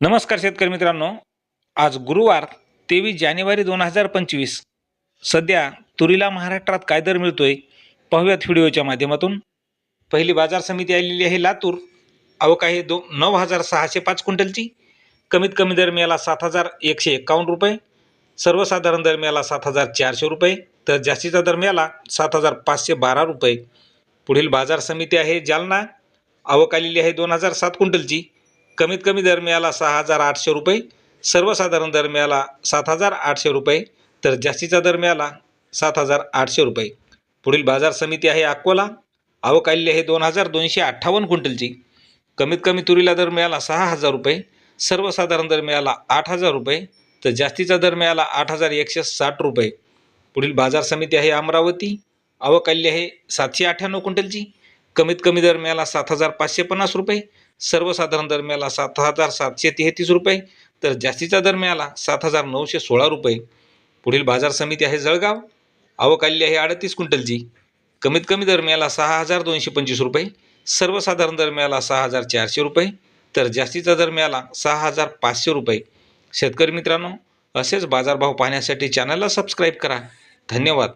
नमस्कार शेतकरी मित्रांनो. आज गुरुवार तेवीस जानेवारी दोन हजार पंचवीस. सध्या तुरीला महाराष्ट्रात काय दर मिळतोय? पाहूयात व्हिडिओच्या माध्यमातून. पहिली बाजार समिती आलेली आहे लातूर. आवक आहे दो नऊ हजार सहाशे पाच क्विंटलची. कमीत कमी दर मिळाला सात हजार एकशे एक्कावन्न रुपये. सर्वसाधारण दर मिळाला सात हजार चारशे रुपये. तर जास्तीचा दर मिळाला सात हजार पाचशे बारा रुपये. पुढील बाजार समिती आहे जालना. आवक आलेली आहे दोन हजार सात क्विंटलची. कमीत कमी दर मिळाला सहा हजार आठशे रुपये सर्वसाधारण दर मिळाला सात हजार आठशे रुपये तर जास्तीचा दर मिळाला सात हजार आठशे रुपये. पुढील बाजार समिती आहे अकोला. आवक आलेली आहे दोन हजार दोनशे अठ्ठावन्न क्विंटलची. कमीत कमी तुरीला दर मिळाला सहा हजार रुपये सर्वसाधारण दर मिळाला आठ हजार रुपये तर जास्तीचा दर मिळाला आठ हजार एकशे साठ रुपये. पुढील बाजार समिती आहे अमरावती. आवक आलेली आहे सातशे अठ्ठ्याण्णव क्विंटलची. कमीत कमी दर मिळाला सात हजार पाचशे पन्नास रुपये सर्वसाधारण दर मिळाला सात हजार सातशे तेहतीस रुपये तर जास्तीचा दर मिळाला सात हजार नऊशे सोळा रुपये. पुढील बाजार समिती आहे जळगाव आवक आलेली आहे अडतीस क्विंटलची. कमीत कमी दर मिळाला सहा हजार दोनशे पंचवीस रुपये सर्वसाधारण दर मिळाला सहा हजार चारशे रुपये तर जास्तीचा दर मिळाला सहा हजार पाचशे रुपये. शेतकरी मित्रांनो असेच बाजारभाव पाहण्यासाठी चॅनलला सबस्क्राईब करा. धन्यवाद.